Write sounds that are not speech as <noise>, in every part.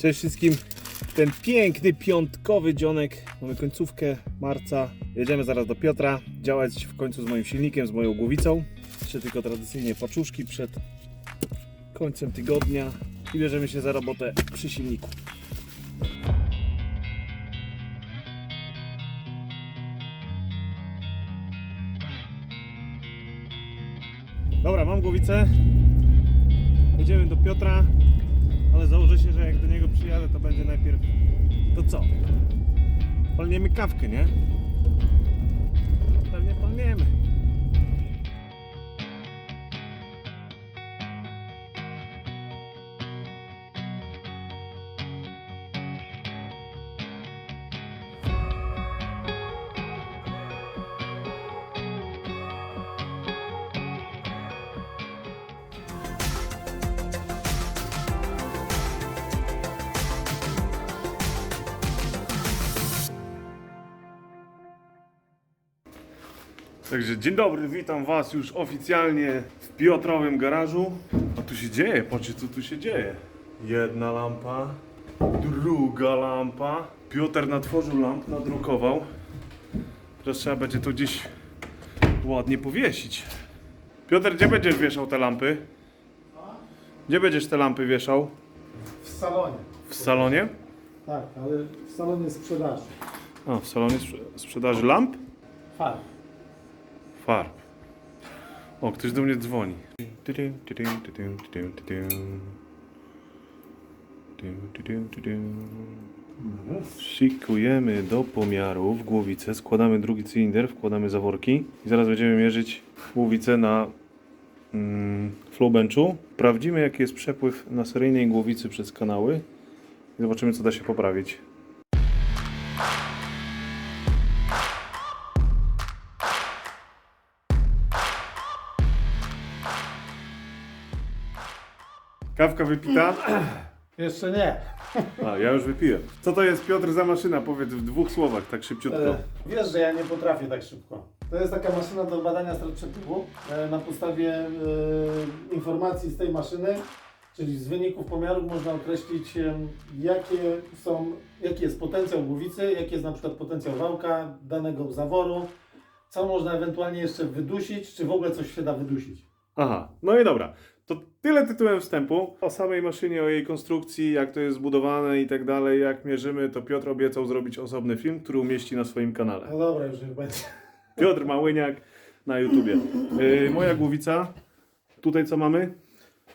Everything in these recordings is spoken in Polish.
Cześć wszystkim. Ten piękny piątkowy dzionek. Mamy końcówkę marca. Jedziemy zaraz do Piotra. Działać w końcu z moim silnikiem, z moją głowicą. Jeszcze tylko tradycyjnie paczuszki przed końcem tygodnia. I bierzemy się za robotę przy silniku. Dobra, mam głowicę. Jedziemy do Piotra, ale założę się, że jak do niego przyjadę, to będzie najpierw. To co? Palniemy kawkę, nie? Pewnie palniemy. Także dzień dobry, witam Was już oficjalnie w Piotrowym garażu. A tu się dzieje, patrzcie co tu się dzieje. Jedna lampa, druga lampa. Piotr natworzył lamp, nadrukował. Teraz trzeba będzie to gdzieś ładnie powiesić. Piotr, gdzie będziesz wieszał te lampy? Gdzie będziesz te lampy wieszał? W salonie. W salonie? Tak, ale w salonie sprzedaży. A, w salonie sprze- sprzedaży lamp? Farb. Farb. O, ktoś do mnie dzwoni. Szykujemy do pomiaru w głowicę, składamy drugi cylinder, wkładamy zaworki i zaraz będziemy mierzyć głowicę na mm, flowbenchu. Sprawdzimy jaki jest przepływ na seryjnej głowicy przez kanały i zobaczymy co da się poprawić. Kawka wypita? <clears throat> Jeszcze nie. A, ja już wypiłem. Co to jest Piotr za maszyna? Powiedz w dwóch słowach, tak szybciutko. E, wiesz, że ja nie potrafię tak szybko. To jest taka maszyna do badania strat przepływu. E, na podstawie e, informacji z tej maszyny, czyli z wyników pomiarów można określić e, jakie są, jaki jest potencjał głowicy, jaki jest na przykład potencjał wałka, danego zaworu, co można ewentualnie jeszcze wydusić, czy w ogóle coś się da wydusić. Aha, no i dobra. Tyle tytułem wstępu. O samej maszynie, o jej konstrukcji, jak to jest zbudowane i tak dalej, jak mierzymy, to Piotr obiecał zrobić osobny film, który umieści na swoim kanale. No dobra, już niech będzie. Piotr Małyniak na YouTubie. Yy, moja głowica. Tutaj co mamy?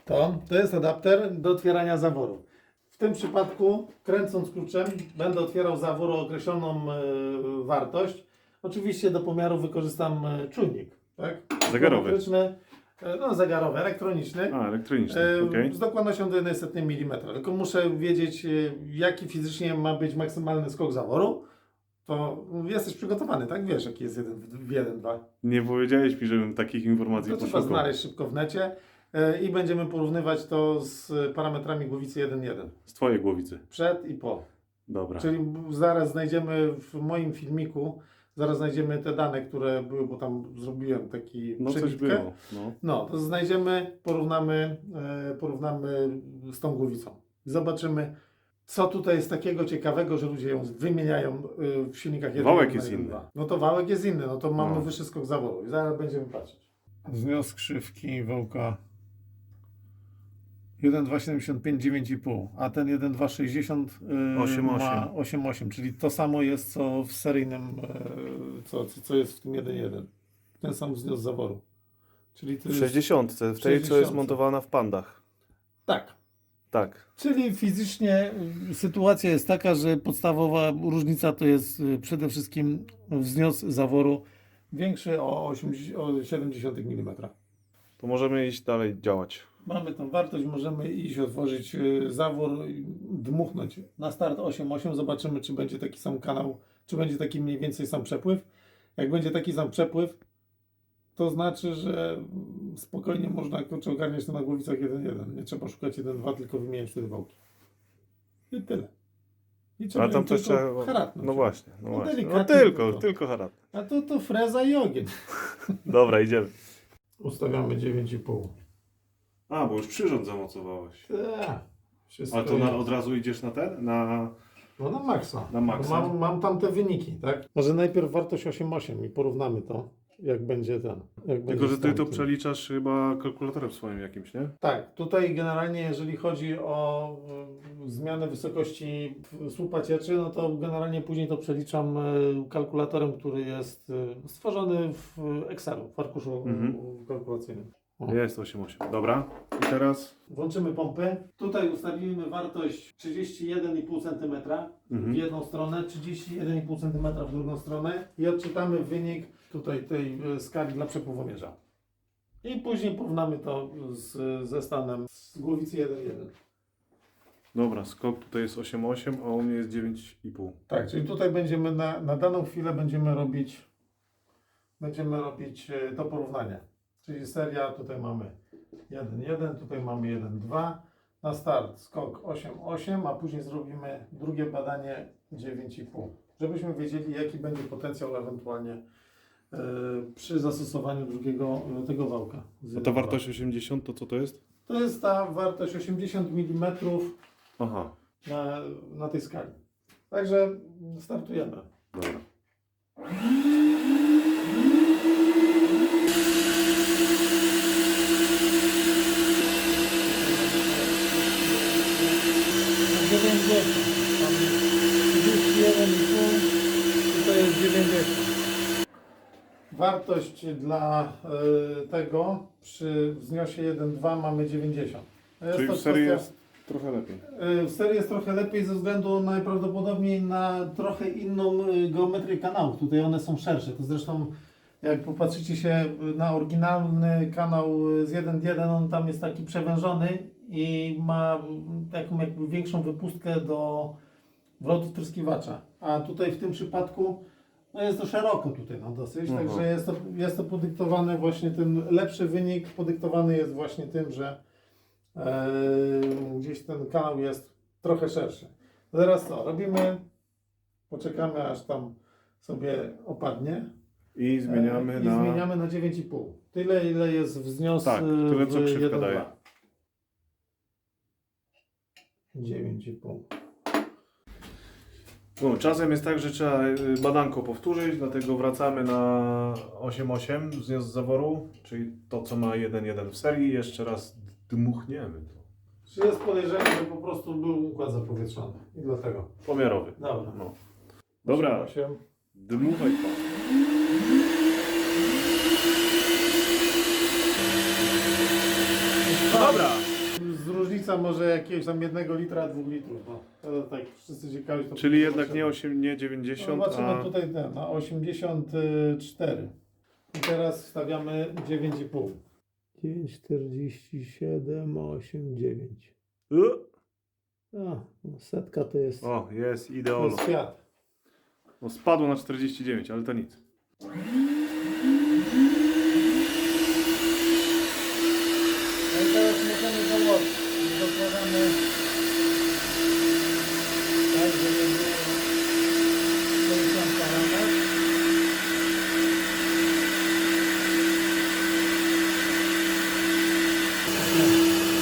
To, to jest adapter do otwierania zaworu. W tym przypadku, kręcąc kluczem, będę otwierał zawór o określoną e, wartość. Oczywiście do pomiaru wykorzystam e, czujnik. Tak? Zegarowy. Elektryczny, no zegarowy, elektroniczny. A, elektroniczny, E, okej. Z dokładnością do 1 mm. Tylko muszę wiedzieć, e, jaki fizycznie ma być maksymalny skok zaworu. To jesteś przygotowany, tak? Wiesz, jaki jest 1 w 1, 2. Nie powiedziałeś mi, żebym takich informacji To trzeba poszukał. znaleźć szybko w necie e, i będziemy porównywać to z parametrami głowicy 1.1. Z twojej głowicy. Przed i po. Dobra. Czyli zaraz znajdziemy w moim filmiku, zaraz znajdziemy te dane, które były, bo tam zrobiłem taki No coś przebitkę. było. No. No, to znajdziemy, porównamy, e, porównamy z tą głowicą. Zobaczymy, co tutaj jest takiego ciekawego, że ludzie ją wymieniają e, w silnikach 1.1 Wałek na jest 1.2. inny. No to wałek jest inny, no to mamy No. wyższy skok zaworu i zaraz będziemy patrzeć. Znios krzywki wałka 1,275 9,5, a ten 1,260 yy, 8,8. ma 8,8, czyli to samo jest co w seryjnym, yy, co, co, jest w tym 1,1. Ten sam wznios zaworu. Czyli to W jest, 60, w tej, co jest 60. montowana w pandach. Tak. Tak. Czyli fizycznie y, sytuacja jest taka, że podstawowa różnica to jest y, przede wszystkim wznios zaworu większy o, 80, o 70 mm. To możemy iść dalej działać. Mamy tą wartość, możemy iść otworzyć y, zawór, i dmuchnąć na start 8.8, zobaczymy czy będzie taki sam kanał, czy będzie taki mniej więcej sam przepływ. Jak będzie taki sam przepływ, to znaczy, że spokojnie można kurczę ogarniać to na głowicach 1.1. Nie trzeba szukać 1.2, tylko wymieniać wtedy wałki. I tyle. I trzeba A tam też tylko trzeba. No właśnie, no No właśnie. No tylko, tylko. tylko harat. A to, to freza i ogień. <laughs> Dobra, idziemy. Ustawiamy 9,5. A, bo już przyrząd zamocowałeś. Tak. Wszystko Ale to na, od razu idziesz na ten? Na... No na maksa. Na maksa. Mam, mam tam te wyniki, tak? Może najpierw wartość 8,8 i porównamy to, jak będzie ten. Jak Tylko, będzie że ty to przeliczasz chyba kalkulatorem swoim jakimś, nie? Tak, tutaj generalnie jeżeli chodzi o y, zmianę wysokości w- słupa cieczy, no to generalnie później to przeliczam y, kalkulatorem, który jest y, stworzony w Excelu, w arkuszu Mhm. y, kalkulacyjnym. Jest 8,8. Dobra. I teraz... Włączymy pompy. Tutaj ustawimy wartość 31,5 cm w Mhm. jedną stronę, 31,5 cm w drugą stronę i odczytamy wynik tutaj tej e, skali dla przepływomierza. I później porównamy to z, ze stanem z głowicy 1.1. Dobra, skok tutaj jest 8,8, a u mnie jest 9,5. Tak, czyli tutaj będziemy na, na daną chwilę będziemy robić będziemy robić e, to porównanie. Czyli seria, tutaj mamy 1.1, tutaj mamy 1.2. Na start skok 8.8, a później zrobimy drugie badanie 9.5. Żebyśmy wiedzieli, jaki będzie potencjał ewentualnie e, przy zastosowaniu drugiego tego wałka. A ta 1.2. wartość 80 to co to jest? To jest ta wartość 80 mm Aha, na, na tej skali. Także startujemy. dobra. Tam jest 31,5, tutaj jest 90. Wartość dla y, tego przy wzniosie 1,2 mamy 90. Jest Czyli w serii jest trochę lepiej. Y, W serii jest trochę lepiej ze względu najprawdopodobniej na trochę inną y, geometrię kanałów. Tutaj one są szersze. To zresztą jak popatrzycie się na oryginalny kanał z 1.1, on tam jest taki przewężony i ma taką jakby większą wypustkę do wlotu tryskiwacza. A tutaj w tym przypadku no jest to szeroko tutaj no dosyć, Aha. także jest to, jest to podyktowane właśnie ten lepszy wynik podyktowany jest właśnie tym, że e, gdzieś ten kanał jest trochę szerszy. Teraz co? Robimy, poczekamy aż tam sobie opadnie. I zmieniamy E, I na... zmieniamy na 9,5. Tyle, ile jest wznios Tak, tyle, w co krzywka 1,2. daje. 9,5. No, czasem jest tak, że trzeba y, badanko powtórzyć, dlatego wracamy na 8,8 wznios z zaworu, czyli to co ma 1,1 w serii, jeszcze raz dmuchniemy to. Czy jest podejrzenie, że po prostu był układ zapowietrzony i dlatego. Pomiarowy. Dobra. No. Dobra, 8. dmuchaj pan. Dobra. Różnica może jakiegoś tam jednego litra, dwóch litrów. No. To tak wszyscy ciekawi. To Czyli jednak zobaczymy. nie, 8, nie 90, No, Zobaczymy a... tutaj ten, na 84. I teraz wstawiamy 9,5. 9,47, 8, 9. Y, A, no setka to jest, O, jest to ideolo. jest Fiat. No, spadło na 49, ale to nic. No i teraz możemy założyć. Dokładamy tak, żeby było.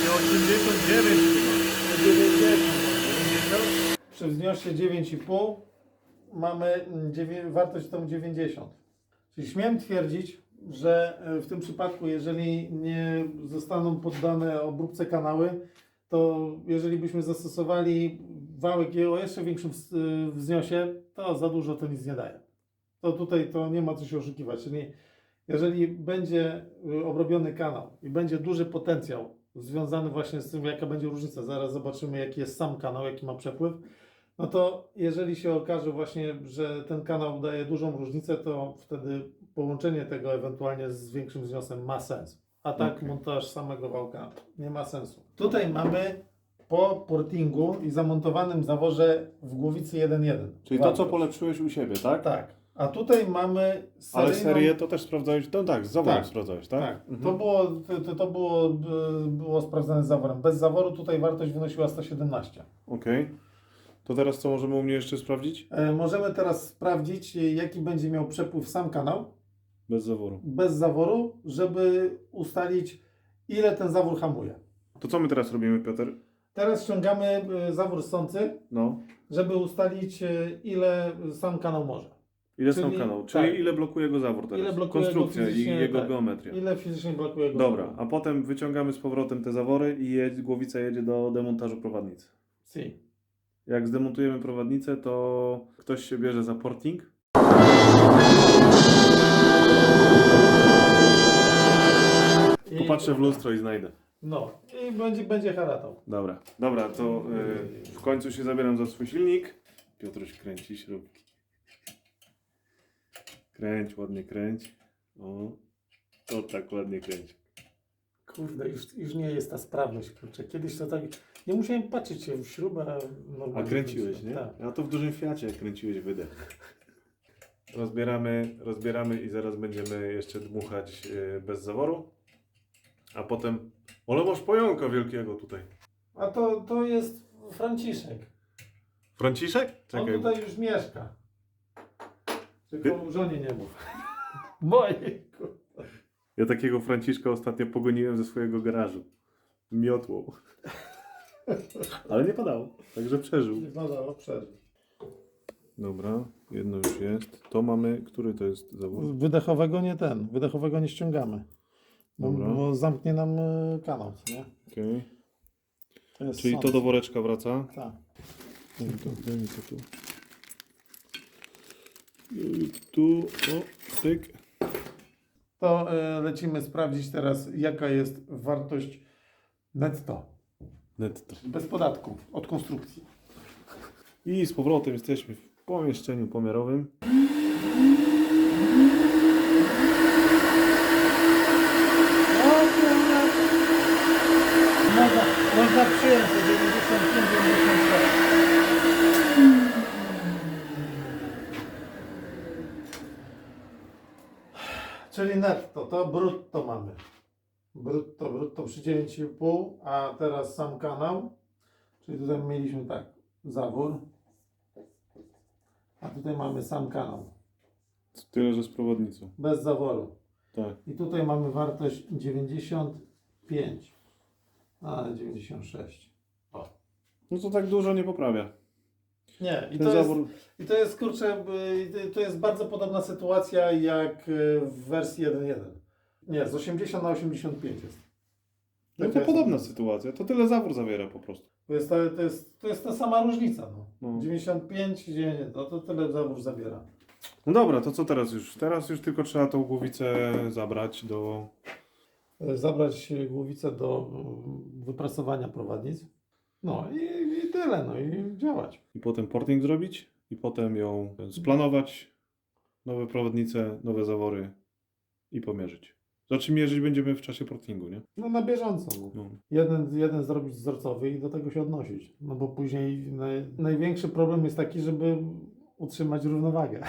Nie 89 Przy wzniosie 9,5 mamy wartość tą 90. Czyli śmiem twierdzić, że e, w tym przypadku, jeżeli nie zostaną poddane obróbce kanały, to jeżeli byśmy zastosowali wałek o jeszcze większym y, wzniosie, to za dużo to nic nie daje. To tutaj to nie ma co się oszukiwać. Czyli jeżeli będzie y, obrobiony kanał i będzie duży potencjał związany właśnie z tym, jaka będzie różnica, zaraz zobaczymy, jaki jest sam kanał, jaki ma przepływ, no to jeżeli się okaże właśnie, że ten kanał daje dużą różnicę, to wtedy połączenie tego ewentualnie z większym wzniosem ma sens. A tak montaż samego wałka nie ma sensu. Tutaj mamy po portingu i zamontowanym zaworze w głowicy 1.1. Czyli to, co polepszyłeś u siebie, tak? Tak. A tutaj mamy Ale seryjną- serię to też sprawdzałeś, no tak, z zaworem Tak. sprawdzałeś, tak? Tak, Mhm. to, było, to, to- to było, y, było sprawdzane z zaworem. Bez zaworu tutaj wartość wynosiła 117. Okej. To teraz co możemy u mnie jeszcze sprawdzić? E, możemy teraz sprawdzić, y, jaki będzie miał przepływ sam kanał Bez zaworu. bez zaworu, żeby ustalić, ile ten zawór hamuje. To co my teraz robimy, Piotr? Teraz ściągamy y, zawór sący, No. żeby ustalić y, ile sam kanał może. Ile Czyli- są kanał? Czyli tak. ile blokuje go zawór teraz? Ile blokuje go Konstrukcja i fizycznie, jego tak. geometria. Ile fizycznie blokuje go Dobra, zawór. a potem wyciągamy z powrotem te zawory i jedź, głowica jedzie do demontażu prowadnicy. Si. Jak zdemontujemy prowadnicę, to ktoś się bierze za porting. I- Popatrzę w lustro i znajdę. No i będzie, będzie haratą. Dobra, dobra, to y, w końcu się zabieram za swój silnik. Piotruś kręci śrubki. Kręć, ładnie kręć. O, to tak ładnie kręć. Kurde, już, już nie jest ta sprawność, kurczę. Kiedyś to tak, nie musiałem patrzeć się w śrubę. A normalnie kręciłeś, kręciłem. nie? Tak. A to w dużym Fiacie kręciłeś wydech. Rozbieramy, rozbieramy i zaraz będziemy jeszcze dmuchać y, bez zaworu. A potem... Ale masz pająka wielkiego tutaj. A to, to jest Franciszek. Franciszek? On Czekaj. tutaj już mieszka. Tylko żonie nie mów. <laughs> Moje. Ja takiego Franciszka ostatnio pogoniłem ze swojego garażu. Miotłą. <laughs> Ale nie padało, także przeżył. No dobra, przeżył. Dobra, jedno już jest. To mamy, który to jest zawód? Wydechowego nie ten, wydechowego nie ściągamy. Dobra. bo zamknie nam y, kanał, co nie? Okej. To jest Czyli to sąd. do woreczka wraca. Tak. Daj mi to, daj mi to tu. I Tu, o, tyk. To y, lecimy sprawdzić teraz, jaka jest wartość netto. Netto. Bez podatku od konstrukcji. I z powrotem jesteśmy w pomieszczeniu pomiarowym. Można, można przyjąć to 95, 96. Czyli netto, to brutto mamy. Brutto, brutto przy 9,5, a teraz sam kanał. Czyli tutaj mieliśmy tak, zawór. A tutaj mamy sam kanał, Tyle, że z prowadnicą. bez zaworu. Tak. I tutaj mamy wartość 95, a 96. No to tak dużo nie poprawia. Nie, i to, jest, i to jest kurczę, to jest bardzo podobna sytuacja jak y, w wersji 1.1. Nie, z 80 na 85 jest. No to jest- podobna sytuacja. To tyle zawór zawiera po prostu. To jest, ta, to jest, to jest ta sama różnica. No. No. 95, nie, nie, no to tyle zawór zabiera. No dobra, to co teraz już? Teraz już tylko trzeba tą głowicę zabrać do... Y, Zabrać głowicę do y, wyprasowania prowadnic. No i tyle, no i działać. I potem porting zrobić. I potem ją splanować. Nowe prowadnice, nowe zawory. I pomierzyć. Znaczy mierzyć będziemy w czasie portingu, nie? No na bieżąco. No. No. jeden, jeden zrobić wzorcowy i do tego się odnosić. No bo później naj, największy problem jest taki, żeby utrzymać równowagę.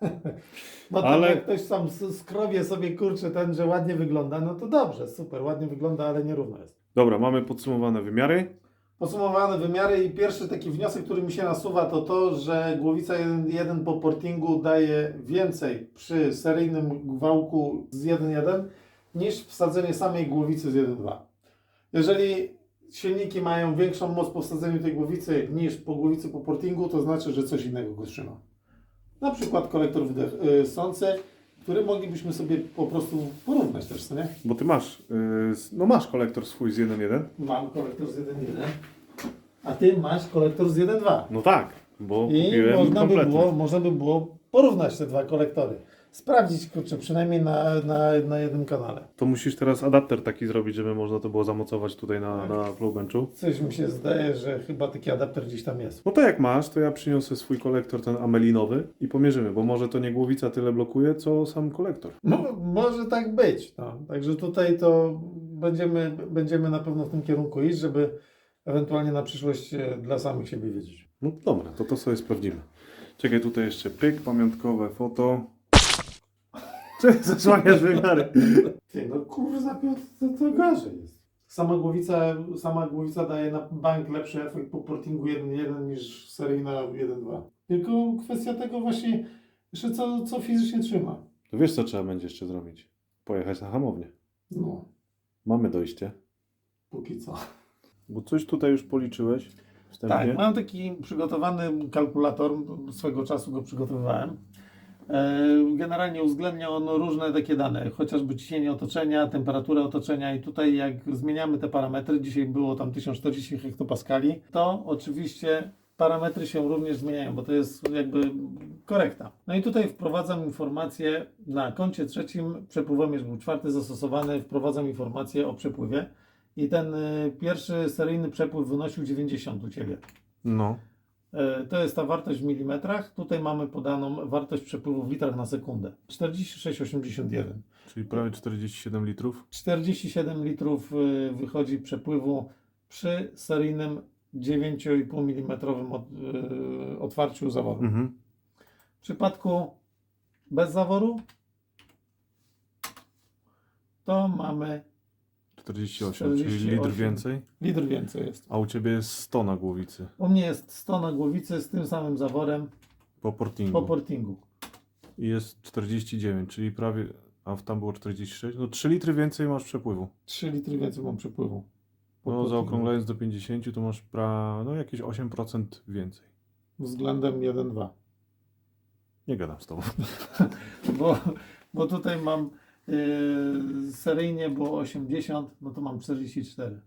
<laughs> Bo Ale- ale jak ktoś sam s- skrobie sobie kurczę ten, że ładnie wygląda, no to dobrze, super, ładnie wygląda, ale nierówno jest. Dobra, mamy podsumowane wymiary. Podsumowane wymiary i pierwszy taki wniosek, który mi się nasuwa, to to, że głowica 1.1 po portingu daje więcej przy seryjnym wałku z 1.1 niż wsadzenie samej głowicy z 1.2. Jeżeli silniki mają większą moc po wsadzeniu tej głowicy niż po głowicy po portingu, to znaczy, że coś innego go trzyma. Na przykład kolektor wydech, y, sący, który moglibyśmy sobie po prostu porównać też, co nie? Bo ty masz, yy, no masz kolektor swój z 1.1. Mam kolektor z 1.1, a ty masz kolektor z 1.2. No tak, bo I kupiłem można by, kompletny. było, można by było porównać te dwa kolektory. Sprawdzić, kurczę, przynajmniej na, na, na jednym kanale. To musisz teraz adapter taki zrobić, żeby można to było zamocować tutaj na, Tak. na flowbenchu. Coś mi się zdaje, że chyba taki adapter gdzieś tam jest. No to jak masz, to ja przyniosę swój kolektor, ten amelinowy i pomierzymy, bo może to nie głowica tyle blokuje, co sam kolektor. Mo, może tak być. No. Także tutaj to będziemy, będziemy na pewno w tym kierunku iść, żeby ewentualnie na przyszłość e, dla samych siebie wiedzieć. No dobra, to to sobie sprawdzimy. Czekaj, tutaj jeszcze pyk, pamiątkowe foto. Czy zasłaniasz wymiary? Ty, no kurwa, Piotr, to, to gorzej jest. Sama głowica, sama głowica daje na bank lepszy efekt po portingu 1.1 niż seryjna 1.2. Tylko kwestia tego właśnie, jeszcze co, co fizycznie trzyma. To wiesz, co trzeba będzie jeszcze zrobić? Pojechać na hamownię. No, Mamy dojście. póki co. Bo coś tutaj już policzyłeś wstępnie. Tak, mam taki przygotowany kalkulator, swego czasu go przygotowywałem. E, Generalnie uwzględnia on różne takie dane, chociażby ciśnienie otoczenia, temperaturę otoczenia i tutaj jak zmieniamy te parametry, dzisiaj było tam 1040 hektopaskali, to oczywiście parametry się również zmieniają, bo to jest jakby korekta. No i tutaj wprowadzam informację na koncie trzecim, przepływomierz był czwarty zastosowany, wprowadzam informację o przepływie i ten y, pierwszy seryjny przepływ wynosił 90 u Ciebie. No. E, To jest ta wartość w milimetrach. Tutaj mamy podaną wartość przepływu w litrach na sekundę. 46,81. Czyli prawie 47 litrów. 47 litrów y, wychodzi przepływu przy seryjnym 9,5 mm y, otwarciu zaworu. Mhm. W przypadku bez zaworu to mamy 48, czyli 48. litr więcej. litr więcej jest. A u ciebie jest 100 na głowicy U mnie jest 100 na głowicy z tym samym zaworem po portingu. po portingu. I jest 49, czyli prawie. A w tam było 46. No 3 litry więcej masz przepływu. 3 litry więcej mam przepływu. Po No portingu. zaokrąglając do 50 to masz pra... no jakieś 8% więcej. względem 1-2. Nie gadam z tobą. <laughs> Bo, bo tutaj mam yy, seryjnie było 80, no to mam 44.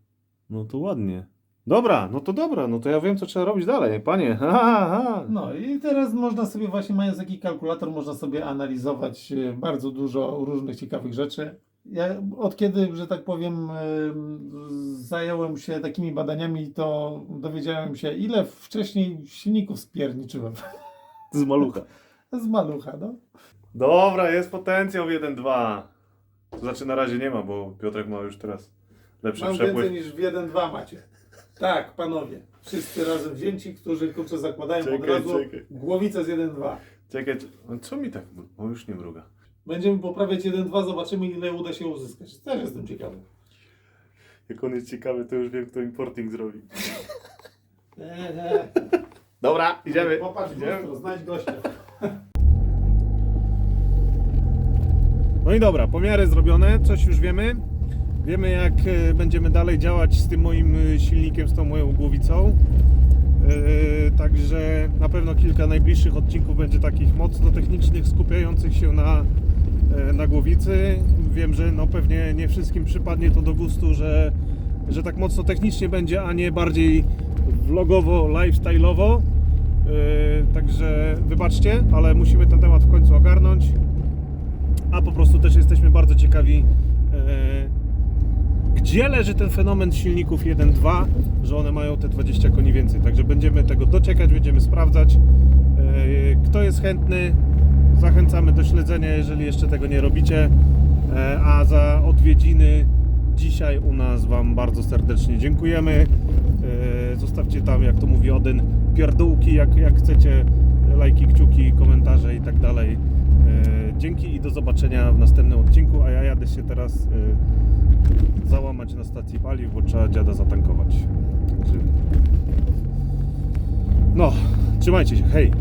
No to ładnie. Dobra, no to dobra, no to ja wiem co trzeba robić dalej, panie. <laughs> Ha, ha, ha. No i teraz można sobie właśnie, mając taki kalkulator, można sobie analizować yy, bardzo dużo różnych ciekawych rzeczy. Ja od kiedy, że tak powiem, yy, zająłem się takimi badaniami, to dowiedziałem się, ile wcześniej silników spierniczyłem. Z malucha. <laughs> Z malucha, no. Dobra, jest potencjał 1-2. To znaczy na razie nie ma, bo Piotrek ma już teraz lepszy Mam przepływ. więcej niż w 1-2 macie. Tak, panowie. Wszyscy razem wzięci, którzy kurczę zakładają od Czekaj, razu czekaj. głowicę z 1-2. Czekaj, c- no co mi tak... mru- O, już nie mruga. Będziemy poprawiać 1-2, zobaczymy ile uda się uzyskać. Też jestem ciekawy. Jak on jest ciekawy, to już wiem, kto importing zrobi. <laughs> Dobra, idziemy. Popatrz, idziemy. znajdź gościa. <laughs> No i dobra, pomiary zrobione, coś już wiemy. Wiemy jak e, będziemy dalej działać z tym moim e, silnikiem, z tą moją głowicą. E, Także na pewno kilka najbliższych odcinków będzie takich mocno technicznych, skupiających się na, e, na głowicy. Wiem, że no pewnie nie wszystkim przypadnie to do gustu, że, że tak mocno technicznie będzie, a nie bardziej vlogowo, lifestyle'owo. E, Także wybaczcie, ale musimy ten temat w końcu ogarnąć a po prostu też jesteśmy bardzo ciekawi, e, gdzie leży ten fenomen silników 1.2, że one mają te 20 koni więcej. Także będziemy tego dociekać, będziemy sprawdzać. E, kto jest chętny, zachęcamy do śledzenia, jeżeli jeszcze tego nie robicie. E, a za odwiedziny dzisiaj u nas Wam bardzo serdecznie dziękujemy. Zostawcie tam, jak to mówi Odyn, pierdółki, jak, jak chcecie, lajki, kciuki, komentarze i tak dalej. E, Dzięki i do zobaczenia w następnym odcinku, a ja jadę się teraz e, załamać na stacji paliw, bo trzeba dziada zatankować. No, trzymajcie się, hej!